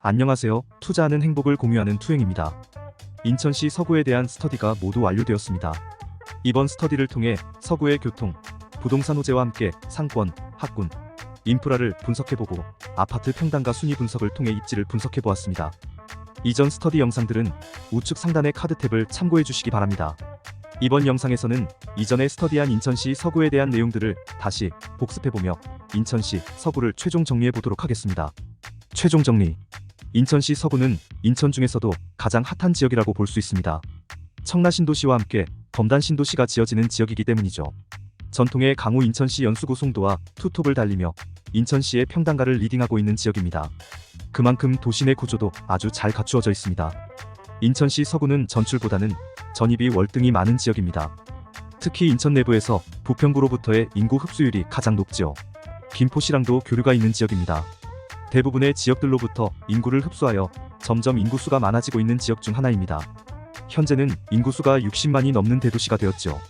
안녕하세요. 투자하는 행복을 공유하는 투행입니다. 인천시 서구에 대한 스터디가 모두 완료되었습니다. 이번 스터디를 통해 서구의 교통, 부동산 호재와 함께 상권, 학군, 인프라를 분석해보고 아파트 평당가 순위 분석을 통해 입지를 분석해보았습니다. 이전 스터디 영상들은 우측 상단의 카드 탭을 참고해 주시기 바랍니다. 이번 영상에서는 이전에 스터디한 인천시 서구에 대한 내용들을 다시 복습해보며 인천시 서구를 최종 정리해 보도록 하겠습니다. 최종 정리. 인천시 서구는 인천 중에서도 가장 핫한 지역이라고 볼 수 있습니다. 청라 신도시와 함께 검단 신도시가 지어지는 지역이기 때문이죠. 전통의 강호 인천시 연수구 송도와 투톱을 달리며 인천시의 평당가를 리딩하고 있는 지역입니다. 그만큼 도시 내 구조도 아주 잘 갖추어져 있습니다. 인천시 서구는 전출보다는 전입이 월등히 많은 지역입니다. 특히 인천 내부에서 부평구로부터의 인구 흡수율이 가장 높지요. 김포시랑도 교류가 있는 지역입니다. 대부분의 지역들로부터 인구를 흡수하여 점점 인구수가 많아지고 있는 지역 중 하나입니다. 현재는 인구수가 60만이 넘는 대도시가 되었죠.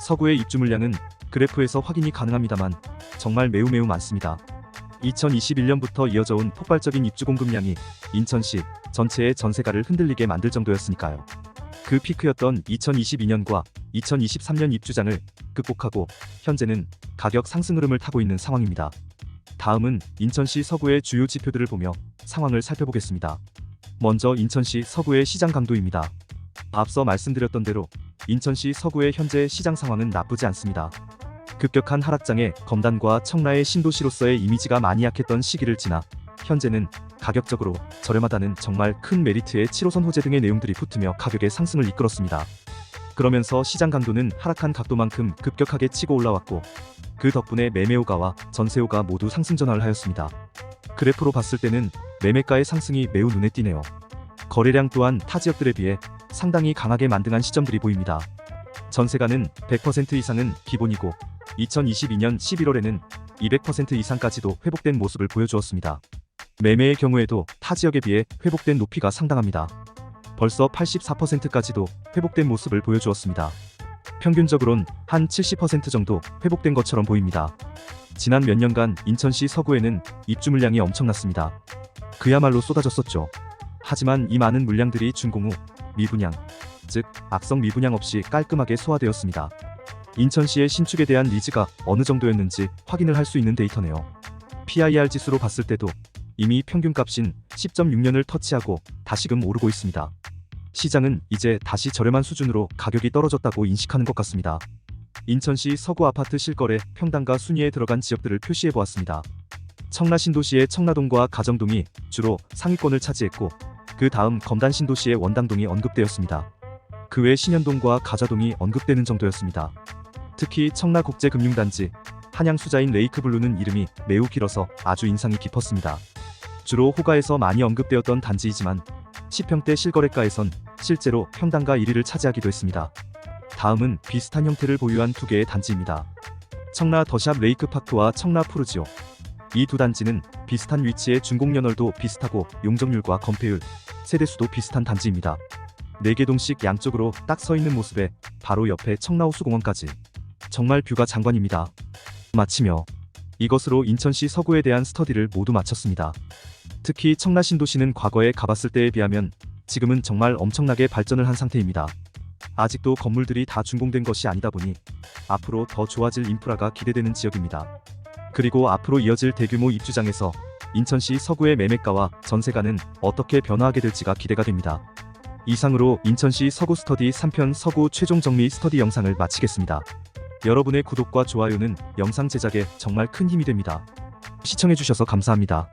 서구의 입주 물량은 그래프에서 확인이 가능합니다만 정말 매우 매우 많습니다. 2021년부터 이어져 온 폭발적인 입주 공급량이 인천시 전체의 전세가를 흔들리게 만들 정도였으니까요. 그 피크였던 2022년과 2023년 입주장을 극복하고 현재는 가격 상승 흐름을 타고 있는 상황입니다. 다음은 인천시 서구의 주요 지표들을 보며 상황을 살펴보겠습니다. 먼저 인천시 서구의 시장 강도입니다. 앞서 말씀드렸던 대로 인천시 서구의 현재 시장 상황은 나쁘지 않습니다. 급격한 하락장에 검단과 청라의 신도시로서의 이미지가 많이 약했던 시기를 지나 현재는 가격적으로 저렴하다는 정말 큰 메리트의 7호선 호재 등의 내용들이 붙으며 가격의 상승을 이끌었습니다. 그러면서 시장 강도는 하락한 각도만큼 급격하게 치고 올라왔고 그 덕분에 매매호가와 전세호가 모두 상승 전환을 하였습니다. 그래프로 봤을 때는 매매가의 상승이 매우 눈에 띄네요. 거래량 또한 타 지역들에 비해 상당히 강하게 만등한 시점들이 보입니다. 전세가는 100% 이상은 기본이고 2022년 11월에는 200% 이상까지도 회복된 모습을 보여주었습니다. 매매의 경우에도 타 지역에 비해 회복된 높이가 상당합니다. 벌써 84%까지도 회복된 모습을 보여주었습니다. 평균적으론 한 70% 정도 회복된 것처럼 보입니다. 지난 몇 년간 인천시 서구에는 입주 물량이 엄청났습니다. 그야말로 쏟아졌었죠. 하지만 이 많은 물량들이 준공 후 미분양, 즉 악성 미분양 없이 깔끔하게 소화되었습니다. 인천시의 신축에 대한 니즈가 어느 정도였는지 확인을 할 수 있는 데이터네요. PIR 지수로 봤을 때도 이미 평균값인 10.6년을 터치하고 다시금 오르고 있습니다. 시장은 이제 다시 저렴한 수준으로 가격이 떨어졌다고 인식하는 것 같습니다. 인천시 서구 아파트 실거래 평당가 순위에 들어간 지역들을 표시해 보았습니다. 청라 신도시의 청라동과 가정동이 주로 상위권을 차지했고 그 다음 검단 신도시의 원당동이 언급되었습니다. 그 외 신현동과 가자동이 언급되는 정도였습니다. 특히 청라국제금융단지, 한양수자인 레이크블루는 이름이 매우 길어서 아주 인상이 깊었습니다. 주로 호가에서 많이 언급되었던 단지이지만 10평대 실거래가에선 실제로 평당가 1위를 차지하기도 했습니다. 다음은 비슷한 형태를 보유한 두 개의 단지입니다. 청라 더샵 레이크파크와 청라 푸르지오. 이 두 단지는 비슷한 위치의 준공연월도 비슷하고 용적률과 건폐율, 세대수도 비슷한 단지입니다. 4개 동씩 양쪽으로 딱 서 있는 모습에 바로 옆에 청라호수공원까지. 정말 뷰가 장관입니다. 마치며 이것으로 인천시 서구에 대한 스터디를 모두 마쳤습니다. 특히 청라 신도시는 과거에 가봤을 때에 비하면 지금은 정말 엄청나게 발전을 한 상태입니다. 아직도 건물들이 다 준공된 것이 아니다 보니 앞으로 더 좋아질 인프라가 기대되는 지역입니다. 그리고 앞으로 이어질 대규모 입주장에서 인천시 서구의 매매가와 전세가는 어떻게 변화하게 될지가 기대가 됩니다. 이상으로 인천시 서구 스터디 3편 서구 최종 정리 스터디 영상을 마치겠습니다. 여러분의 구독과 좋아요는 영상 제작에 정말 큰 힘이 됩니다. 시청해주셔서 감사합니다.